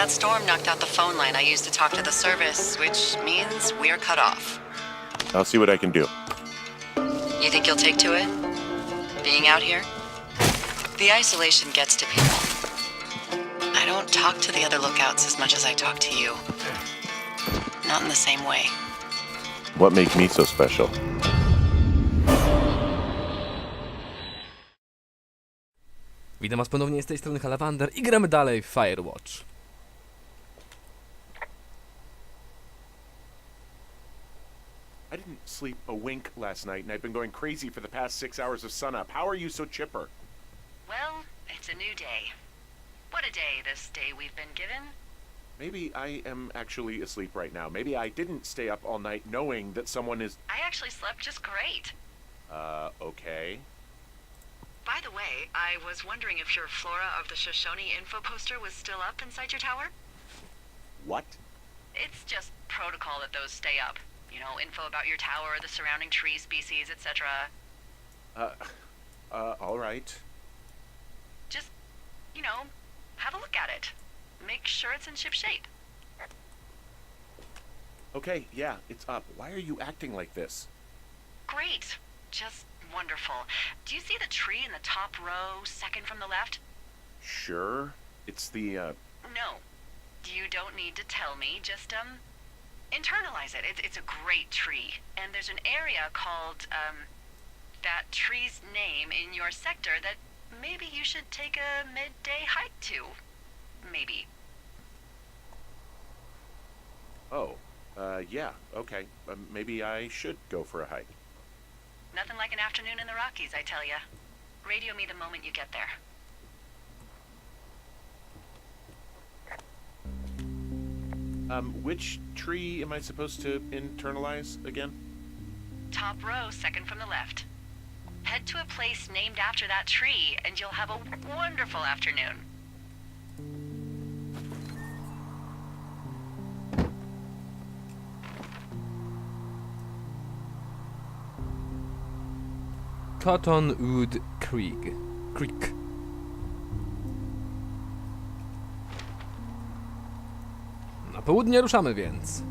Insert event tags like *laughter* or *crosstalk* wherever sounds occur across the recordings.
That storm knocked out the phone line I used to talk to the service, which means we're cut off. I'll see what I can do. You think you'll take to it? Being out here? The isolation gets to people. I don't talk to the other lookouts as much as I talk to you. Not in the same way. What makes me so special? Witam was ponownie z tej strony Halawander i gramy dalej w Firewatch. I didn't sleep a wink last night, and I've been going crazy for the past six hours of sunup. How are you so chipper? Well, it's a new day. What a day, this day we've been given. Maybe I am actually asleep right now. Maybe I didn't stay up all night knowing that someone is. I actually slept just great. Uh, okay. By the way, I was wondering if your Flora of the Shoshone info poster was still up inside your tower? What? It's just protocol that those stay up. You know, info about your tower, the surrounding tree species, etc. Uh, uh, alright. Just, you know, have a look at it. Make sure it's in ship shape. Okay, yeah, it's up. Why are you acting like this? Great. Just wonderful. Do you see the tree in the top row, second from the left? Sure. It's the, uh, No. You don't need to tell me. Just, um, internalize it. It's, it's a great tree. And there's an area called, um, that tree's name in your sector that maybe you should take a midday hike to. Maybe. oh, uh, yeah, okay. Uh, maybe I should go for a hike. Nothing like an afternoon in the Rockies, I tell ya. Radio me the moment you get there. Um, which tree am I supposed to internalize again? Top row, second from the left. Head to a place named after that tree, and you'll have a wonderful afternoon. Cottonwood Creek. Creek. Południe ruszamy więc.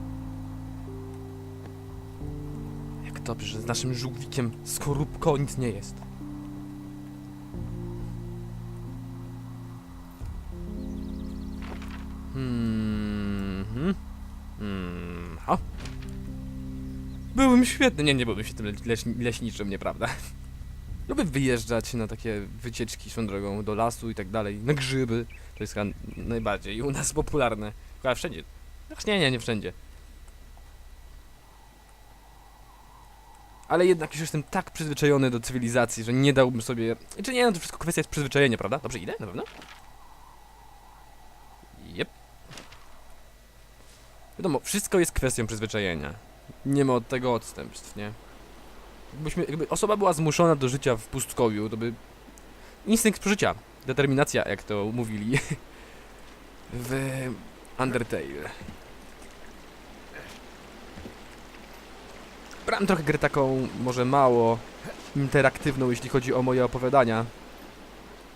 Jak dobrze, że z naszym żółwikiem skorupko nic nie jest. Mhm. Hmm. Ha. Byłbym świetny. Nie, nie byłbym świetnym leś, leśniczym, nieprawda? Lubię wyjeżdżać na takie wycieczki swoją drogą do lasu i tak dalej, na grzyby. To jest chyba najbardziej u nas popularne. Chyba wszędzie. Ach, nie, nie, nie wszędzie. Ale jednak już jestem tak przyzwyczajony do cywilizacji, że nie dałbym sobie... Czy nie, no to wszystko kwestia jest przyzwyczajenia, prawda? Dobrze idę? Na pewno? Jep. Wiadomo, wszystko jest kwestią przyzwyczajenia. Nie ma od tego odstępstw, nie? Jakbyśmy, jakby osoba była zmuszona do życia w pustkowiu, to by instynkt przeżycia, determinacja, jak to mówili *laughs* w Undertale. Brałem trochę grę taką, może mało interaktywną, jeśli chodzi o moje opowiadania,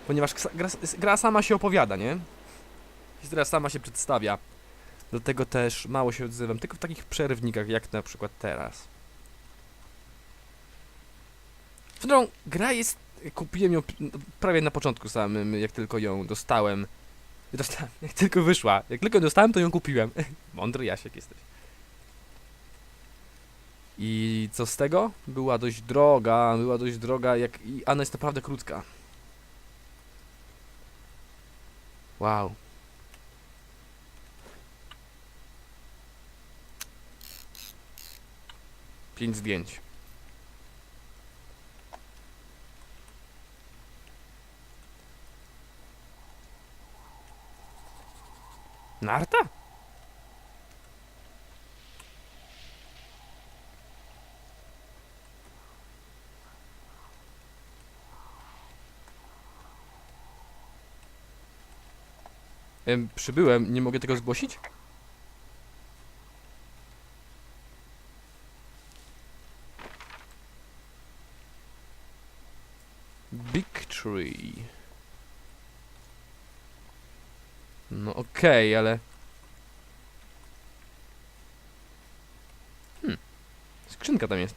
ponieważ gra, gra sama się opowiada, nie? Historia sama się przedstawia. Do tego też mało się odzywam, tylko w takich przerwnikach, jak na przykład teraz. Drogą, gra jest. Kupiłem ją prawie na początku samym, jak tylko ją dostałem. Dostałem, *laughs* jak tylko wyszła. Jak tylko dostałem, to ją kupiłem. *laughs* Mądry Jasiek jesteś. I co z tego? Była dość droga, była dość droga, jak i ona jest naprawdę krótka. Wow. Pięć zdjęć. Narta? Em, przybyłem, nie mogę tego zgłosić? No okej, ale... Hmm. Skrzynka tam jest.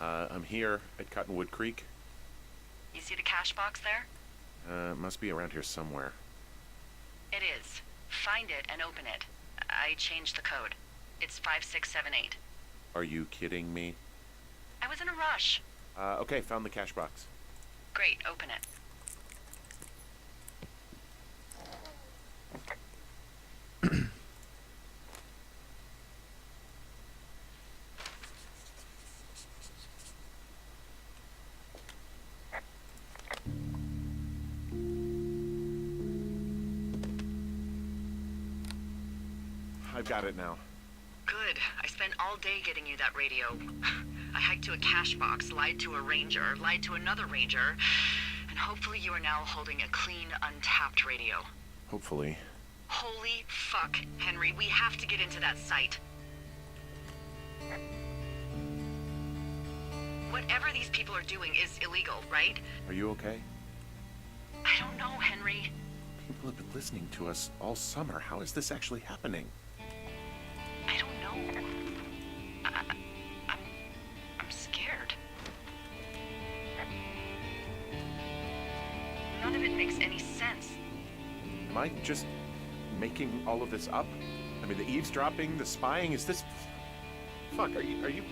Uh, I'm here at Cottonwood Creek. You see the cash box there? Uh, it must be around here somewhere. It is. Find it and open it. I changed the code. It's 5678. Are you kidding me? I was in a rush. Uh, okay, found the cash box. Great, open it. I've got it now. Spent all day getting you that radio. *sighs* I hiked to a cash box, lied to a ranger, lied to another ranger, and hopefully you are now holding a clean, untapped radio. Hopefully. Holy fuck, Henry, we have to get into that site. Whatever these people are doing is illegal, right? Are you okay? I don't know, Henry. People have been listening to us all summer. How is this actually happening? I don't know. I, I'm, I'm scared. None of it makes any sense. Am I just making all of this up? I mean, the eavesdropping, the spying, is this. Fuck, are you. Are you.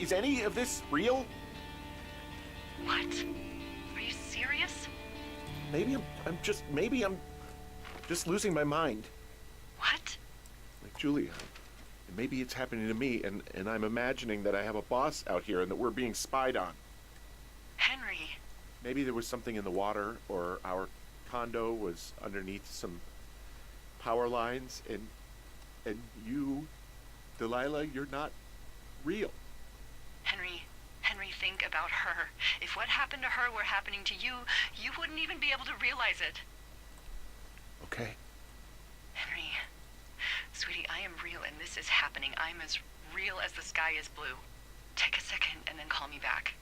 Is any of this real? What? Are you serious? Maybe I'm. I'm just. Maybe I'm just losing my mind. What? Like Julia. Maybe it's happening to me, and, and I'm imagining that I have a boss out here and that we're being spied on. Henry. Maybe there was something in the water, or our condo was underneath some power lines, and and you, Delilah, you're not real. Henry. Henry, think about her. If what happened to her were happening to you, you wouldn't even be able to realize it. Okay. Henry. Sweetie, I am real and this is happening. I'm as real as the sky is blue. Take a second and then call me back.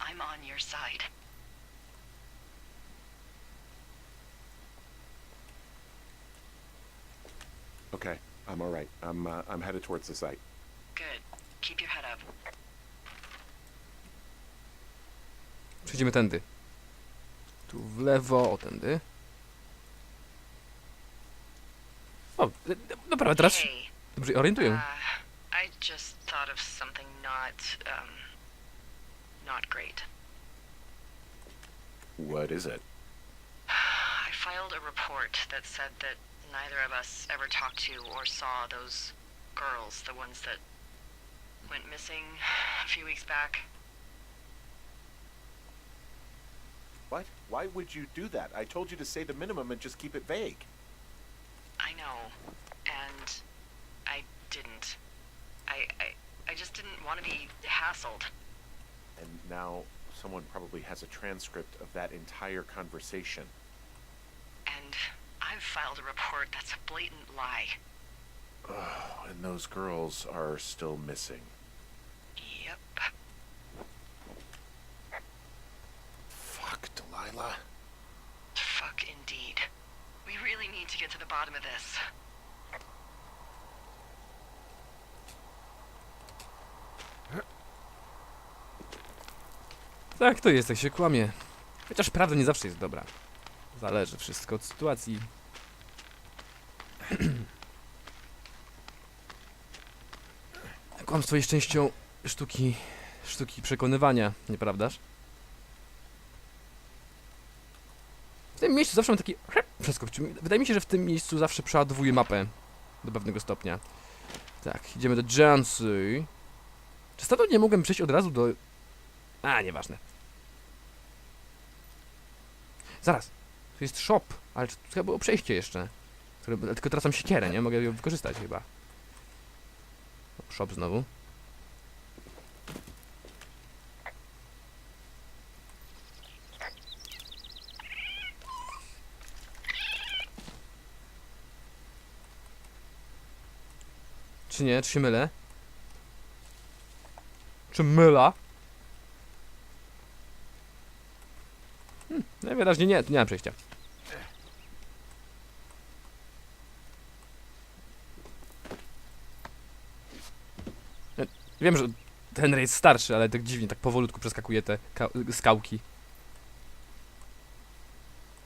I'm on your side. Okay. I'm all right. I'm uh, I'm headed towards the site. Good. Keep your head up. Przejdziemy tędy. Tu w lewo, o tędy. O, dobra, teraz się Hey, dobrze orientuję. uh, I just thought of something not, um, not great. What is it? *sighs* I filed a report that said that neither of us ever talked to or saw those girls, the ones that went missing a few weeks back. What? Why would you do that? I told you to say the minimum and just keep it vague. Know, and I didn't. I, I, I just didn't want to be hassled. And now someone probably has a transcript of that entire conversation. And I've filed a report that's a blatant lie. Oh, and those girls are still missing. Yep. Fuck, Delilah. Get to the bottom of this. Tak to jest, jak się kłamie. Chociaż prawda nie zawsze jest dobra. Zależy wszystko od sytuacji. *clears throat* Kłamstwo jest częścią sztuki, sztuki przekonywania, nieprawdaż? W tym miejscu zawsze mam taki przeskok. Czy- Wydaje mi się, że w tym miejscu zawsze przeładowuję mapę do pewnego stopnia. Tak, idziemy do Jansu. Czy stąd nie mogłem przejść od razu do... A, nieważne. Zaraz. Tu jest shop, ale tu chyba było przejście jeszcze. Tylko teraz mam siekierę, nie? Mogę ją wykorzystać chyba. Shop znowu. Czy nie? Czy się mylę? Czy myla? Hmm, najwyraźniej nie, nie mam przejścia. Ja Wiem, że ten jest starszy, ale tak dziwnie, tak powolutku przeskakuje te ka- skałki.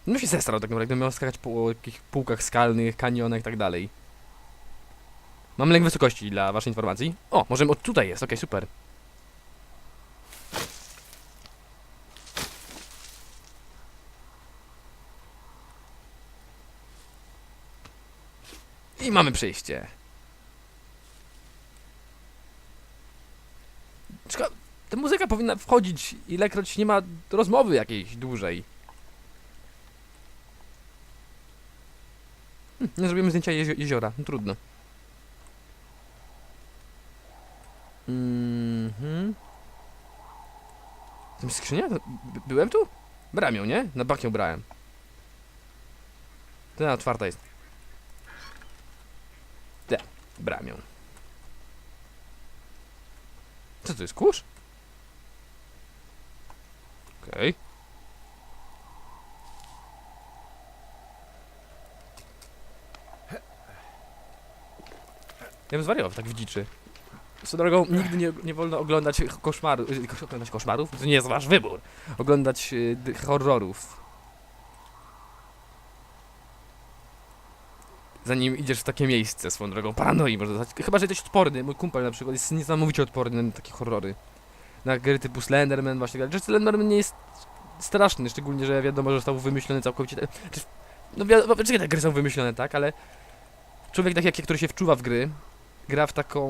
No się zestrał tak naprawdę, miał skakać po jakichś półkach skalnych, kanionach i tak dalej. Mam lęk wysokości dla waszej informacji. O, możemy od tutaj jest, okej, super. I mamy przejście. Szkoda, ta muzyka powinna wchodzić, ilekroć nie ma rozmowy jakiejś dłużej. Hm, nie zrobimy zdjęcia jezi jeziora, no trudno. Mhm. Tam jest skrzynia? By- Byłem tu? Brałem ją, nie? Na bank ją brałem. Ta otwarta jest. Te, brałem ją. Co to jest, kurz? Okej. Ja bym zwariował tak w dziczy. Swoją drogą, nigdy nie, nie wolno oglądać koszmarów, oglądać koszmarów? To nie jest wasz wybór. Oglądać y, horrorów. Zanim idziesz w takie miejsce swoją drogą, paranoi można dostać. Chyba, że jesteś odporny. Mój kumpel na przykład jest niesamowicie odporny na takie horrory. Na gry typu Slenderman właśnie. Ale Slenderman nie jest straszny, szczególnie, że wiadomo, że został wymyślony całkowicie. Czy, no wiadomo, czekaj, te gry są wymyślone, tak, ale człowiek tak jak ja, który się wczuwa w gry, gra w taką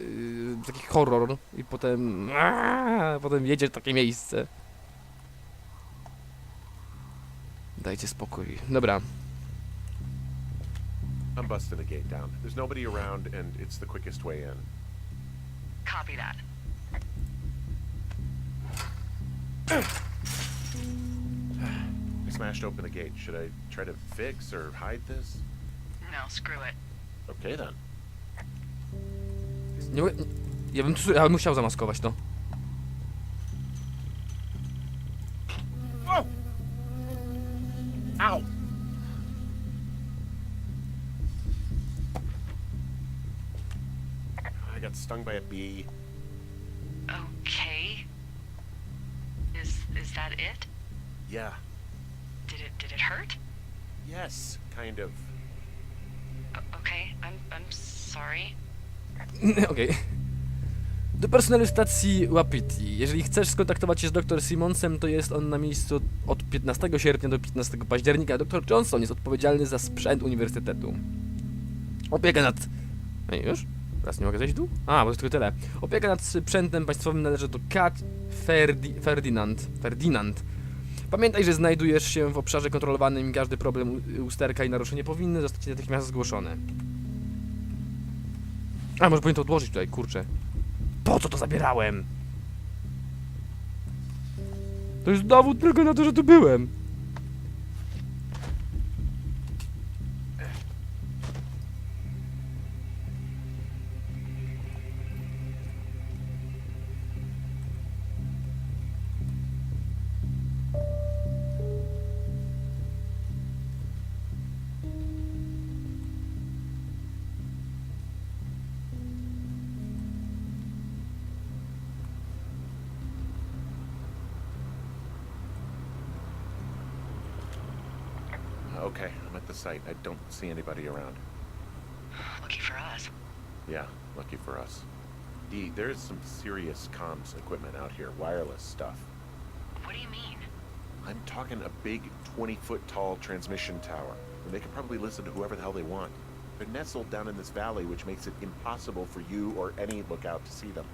yy, taki horror i potem aaa, potem jedzie w takie miejsce. Dajcie spokój. Dobra. I'm busting the gate down. There's nobody around, and it's the quickest way in. Copy that. I smashed open the gate. Should I try to fix or hide this? No, screw it. Okay then. Nie, mogę- ja bym, tu- ja bym musiał zamaskować to. Ow! I got stung by a bee. Okay. Is is that it? Yeah. Did it did it hurt? Yes, kind of. O- okay, I'm I'm sorry. Okej. Do personelu stacji Wapiti. Jeżeli chcesz skontaktować się z dr Simonsem, to jest on na miejscu od 15 sierpnia do 15 października. Dr Johnson jest odpowiedzialny za sprzęt uniwersytetu. Opieka nad... Ej, już? Teraz nie mogę zejść w dół? A, bo to tylko tyle. Opieka nad sprzętem państwowym należy do Kat Ferdi Ferdinand. Ferdinand. Pamiętaj, że znajdujesz się w obszarze kontrolowanym i każdy problem usterka i naruszenie powinny zostać natychmiast zgłoszone. A, może powinien to odłożyć tutaj, kurczę. Po co to zabierałem? To jest dowód tylko na to, że tu byłem. See anybody around. Lucky for us. Yeah, lucky for us. D, there's some serious comms equipment out here, wireless stuff. What do you mean? I'm talking a big 20 foot tall transmission tower, and they can probably listen to whoever the hell they want. They're nestled down in this valley, which makes it impossible for you or any lookout to see them.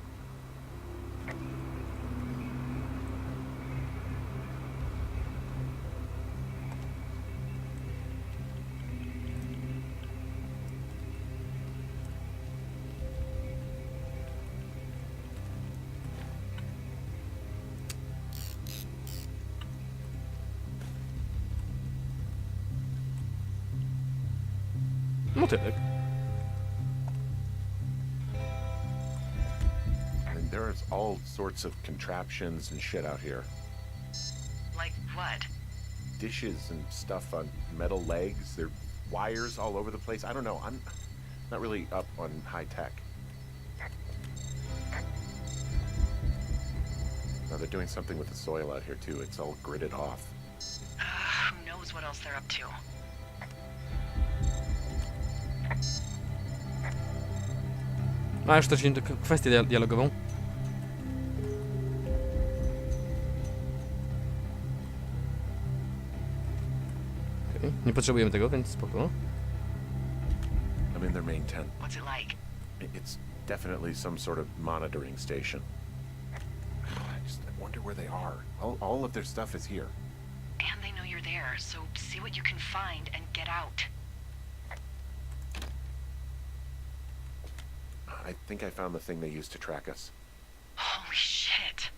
Motylek. And There's all sorts of contraptions and shit out here. Like what? Dishes and stuff on metal legs. There are wires all over the place. I don't know. I'm not really up on high tech. Now they're doing something with the soil out here too. It's all gridded off. Uh, who knows what else they're up to? A już też inną kwestię dia- dialogową. Okej, Nie potrzebujemy tego, więc spoko. I'm in their main tent. What's it like? It's definitely some sort of monitoring station. *sighs* I just wonder where they are. All, all of their stuff is here. And they know you're there, so see what you can find and get out. I think I found the thing they used to track us. Holy shit.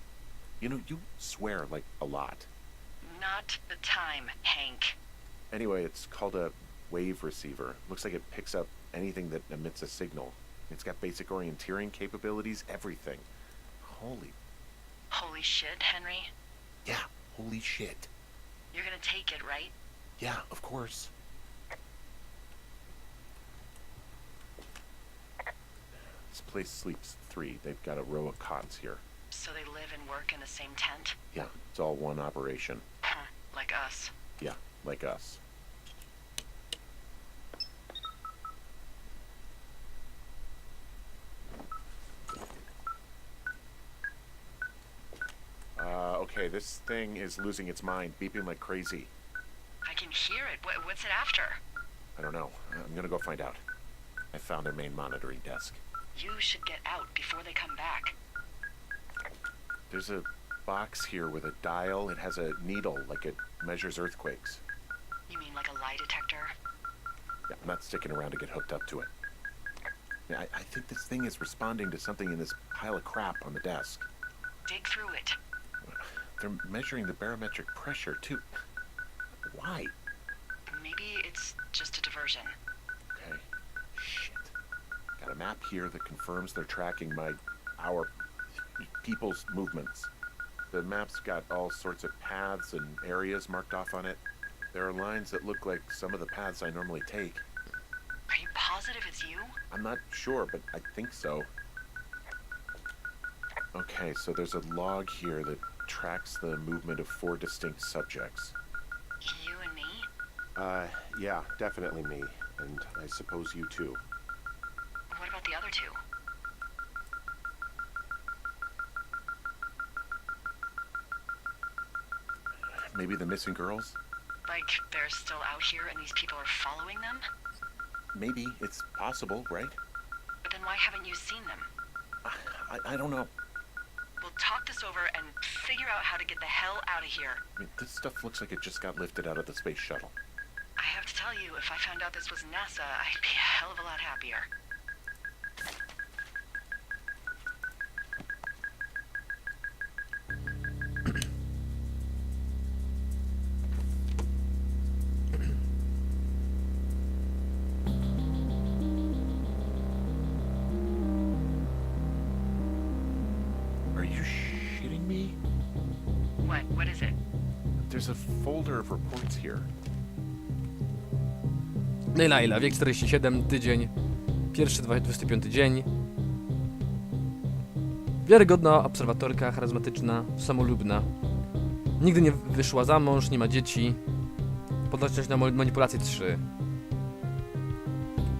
You know, you swear like a lot. Not the time, Hank. Anyway, it's called a wave receiver. Looks like it picks up anything that emits a signal. It's got basic orienteering capabilities, everything. Holy, Holy shit, Henry. yeah, holy shit. You're gonna take it, right? Yeah, of course. This place sleeps three. They've got a row of cots here. So they live and work in the same tent? Yeah, it's all one operation. Like us. Yeah, like us. Uh, okay, this thing is losing its mind, beeping like crazy. I can hear it. What, what's it after? I don't know. I'm gonna go find out. I found their main monitoring desk. You should get out before they come back. There's a box here with a dial. It has a needle, like it measures earthquakes. You mean like a lie detector? Yeah, I'm not sticking around to get hooked up to it. I, I think this thing is responding to something in this pile of crap on the desk. Dig through it. They're measuring the barometric pressure, too. Why? Maybe it's just a diversion. Okay. Shit. Got a map here that confirms they're tracking my, our people's movements. The map's got all sorts of paths and areas marked off on it. There are lines that look like some of the paths I normally take. Are you positive it's you? I'm not sure, but I think so. Okay, so there's a log here that tracks the movement of four distinct subjects. You and me? Uh, yeah, definitely me. And I suppose you too. The other two? Maybe the missing girls? Like they're still out here and these people are following them? Maybe. It's possible, right? But then why haven't you seen them? I, I don't know. We'll talk this over and figure out how to get the hell out of here. I mean, this stuff looks like it just got lifted out of the space shuttle. I have to tell you, if I found out this was NASA, I'd be a hell of a lot happier. Lejla, wiek 47, tydzień. Pierwszy 25 dzień. Wiarygodna obserwatorka, charyzmatyczna, samolubna. Nigdy nie wyszła za mąż, nie ma dzieci. Podatność na manipulację 3.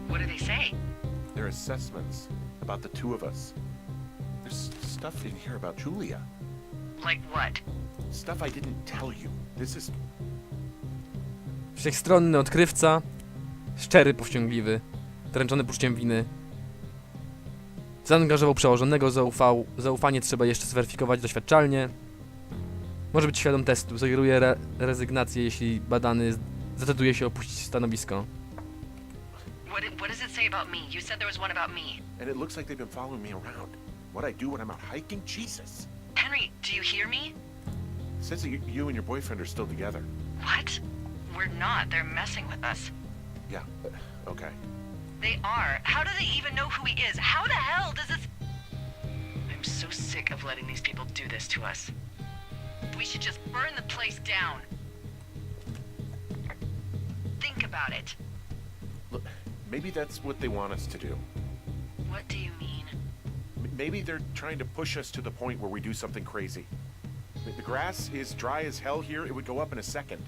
What do they say? They're assessments about the two of us. There's stuff in here about Julia. Like what? Stuff I didn't tell you. This is Wszechstronny odkrywca. Szczery, powściągliwy. Dręczony poczuciem winy. Zaangażował przełożonego, zaufał. Zaufanie trzeba jeszcze zweryfikować doświadczalnie. Może być świadom testu. Sugeruje re rezygnację, jeśli badany zdecyduje się opuścić stanowisko. What, what does it say about me? You said there was one about me. and it looks like they've been following me around. What I do when I'm out hiking? Jesus. Henry, do you hear me? Says that you, you and your boyfriend are still together. What? We're not. They're messing with us. Yeah. Okay. They are. How do they even know who he is? How the hell does this... I'm so sick of letting these people do this to us. We should just burn the place down. Think about it. Look, maybe that's what they want us to do. What do you mean? M- Maybe they're trying to push us to the point where we do something crazy. The- The grass is dry as hell here. It would go up in a second.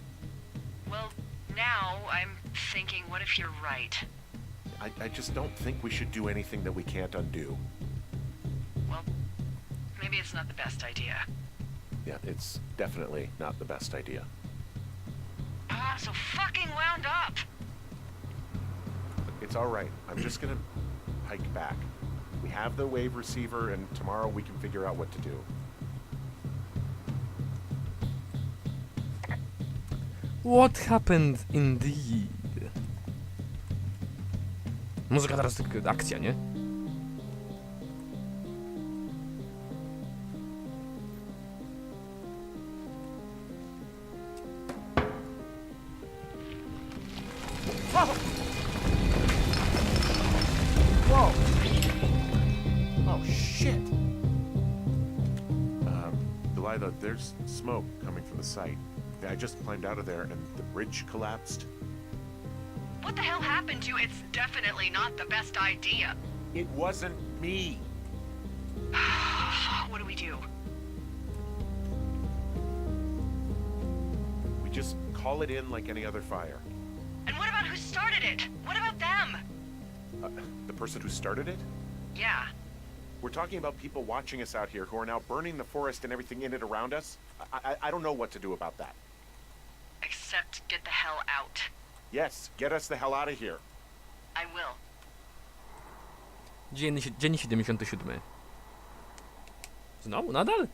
Well, now I'm thinking, what if you're right? I, I just don't think we should do anything that we can't undo. Well, maybe it's not the best idea. Yeah, it's definitely not the best idea. I'm so fucking wound up. It's all right. I'm just gonna hike back. We have the wave receiver, and tomorrow we can figure out what to do. What happened indeed? Muzyka teraz tylko akcja, nie? Whoa! Oh shit! Um, there's smoke coming from the site. I just climbed out of there, and the bridge collapsed. What the hell happened to you? It's definitely not the best idea. It wasn't me. *sighs* What do we do? We just call it in like any other fire. And what about who started it? What about them? Uh, the person who started it? Yeah. We're talking about people watching us out here who are now burning the forest and everything in it around us. I, I, I don't know what to do about that. Except get the hell out. Yes, get us the hell out of here. I will. Dzień, si- dzień 77. Znowu, nadal?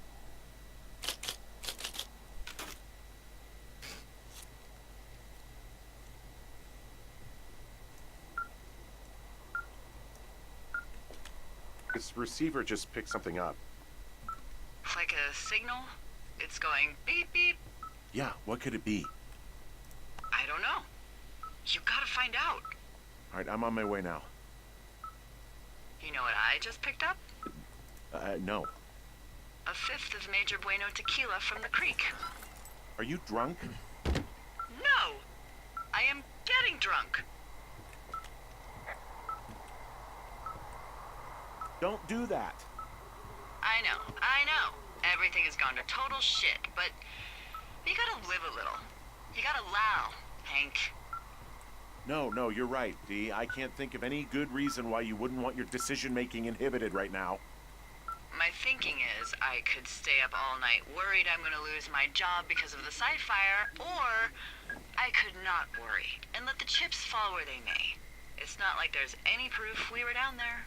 This receiver just picked something up. Like a signal? It's going beep beep. Yeah, what could it be? I don't know. You gotta find out. All right, I'm on my way now. You know what I just picked up? Uh, no. A fifth of Major Bueno tequila from the creek. Are you drunk? No! I am getting drunk. Don't do that. I know, I know. Everything has gone to total shit, but you gotta live a little. You gotta allow, Hank. No, no, you're right, Dee. I can't think of any good reason why you wouldn't want your decision making inhibited right now. My thinking is I could stay up all night worried I'm gonna lose my job because of the side fire, or I could not worry and let the chips fall where they may. It's not like there's any proof we were down there.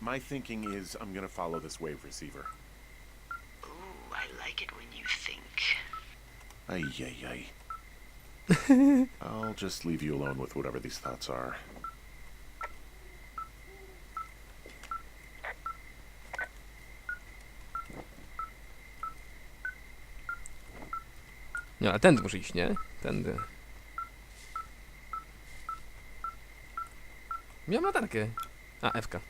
My thinking is I'm gonna follow this wave receiver. Ooh, I like it when you think. Ay, ay, ay. *laughs* I'll just leave you alone with whatever these thoughts are. Nie, ale tędy muszę iść, nie? Tędy. Miałem latarkę. A, Ewka.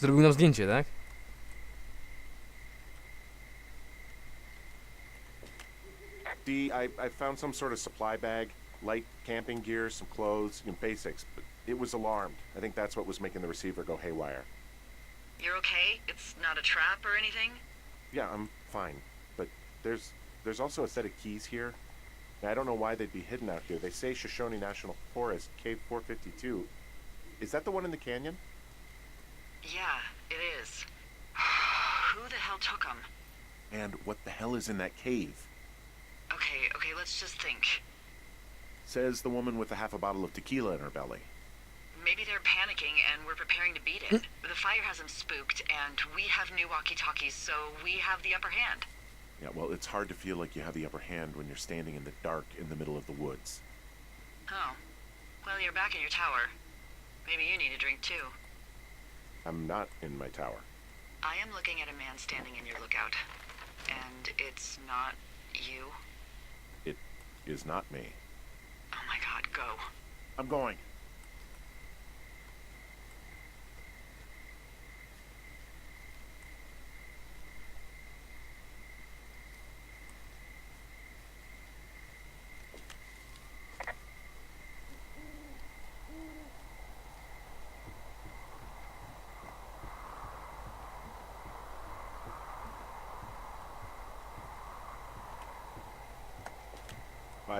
Zrobił nam zdjęcie, tak? Dee, I, I found some sort of supply bag, light camping gear, some clothes, you know, basics, but it was alarmed. I think that's what was making the receiver go haywire. You're okay? It's not a trap or anything? Yeah, I'm fine. But there's there's also a set of keys here. Now, I don't know why they'd be hidden out here. They say Shoshone National Forest, Cave 452. Is that the one in the canyon? Yeah, it is. *sighs* Who the hell took them? And what the hell is in that cave? Okay, okay, let's just think. Says the woman with a half a bottle of tequila in her belly. Maybe they're panicking and we're preparing to beat it. the fire has them spooked, and we have new walkie-talkies, so we have the upper hand. Yeah, well, it's hard to feel like you have the upper hand when you're standing in the dark in the middle of the woods. Oh. Well, you're back in your tower. Maybe you need a drink too. I'm not in my tower. I am looking at a man standing in your lookout. And it's not you. It is not me. Oh my god, go. I'm going.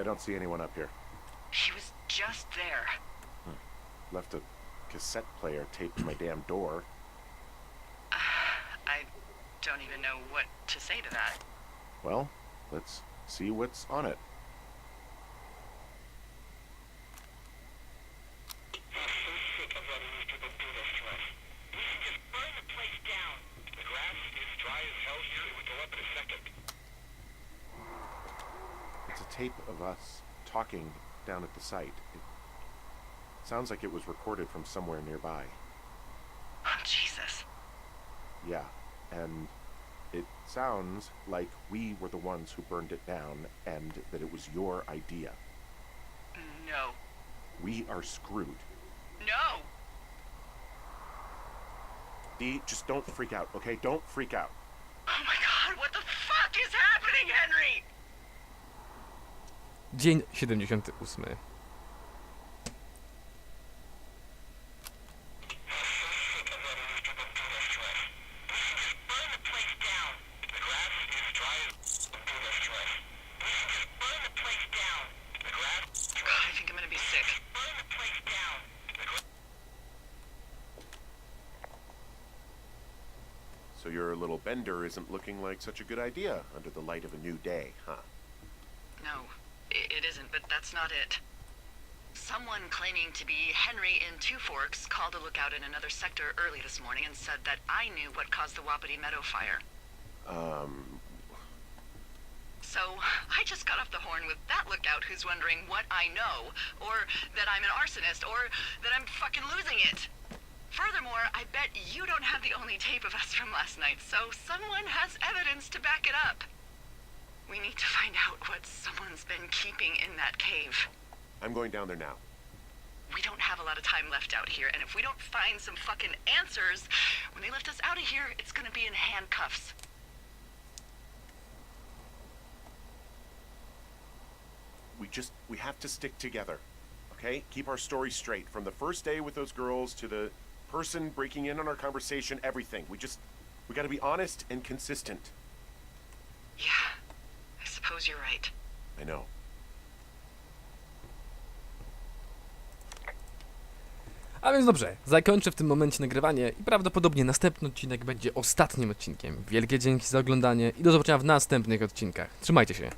I don't see anyone up here. She was just there. Hmm. Left a cassette player taped to my damn door. *sighs* I don't even know what to say to that. Well, let's see what's on it. It's a tape of us talking down at the site. It sounds like it was recorded from somewhere nearby. Oh, Jesus. Yeah, and it sounds like we were the ones who burned it down and that it was your idea. No. We are screwed. No! Dee, just don't freak out, okay? Don't freak out. Oh my god, what the fuck is happening, Henry? Dzień 78. God, I think I'm gonna be sick. So your little bender isn't looking like such a good idea under the light of a new day, huh? No, i- it isn't, but that's not it. Someone claiming to be Henry in Two Forks called a lookout in another sector early this morning and said that I knew what caused the Wapiti Meadow fire. Um, So I just got off the horn with that lookout who's wondering what I know, or that I'm an arsonist, or that I'm fucking losing it. Furthermore, I bet you don't have the only tape of us from last night, so someone has evidence to back it up. We need to find out what someone's been keeping in that cave. I'm going down there now. We don't have a lot of time left out here, and if we don't find some fucking answers, when they lift us out of here, it's gonna be in handcuffs. We just, we have to stick together, okay? Keep our story straight. From the first day with those girls to the person breaking in on our conversation, everything. We just, we gotta be honest and consistent. Yeah, suppose you're right. I know. A więc dobrze, zakończę w tym momencie nagrywanie i prawdopodobnie następny odcinek będzie ostatnim odcinkiem. Wielkie dzięki za oglądanie i do zobaczenia w następnych odcinkach. Trzymajcie się.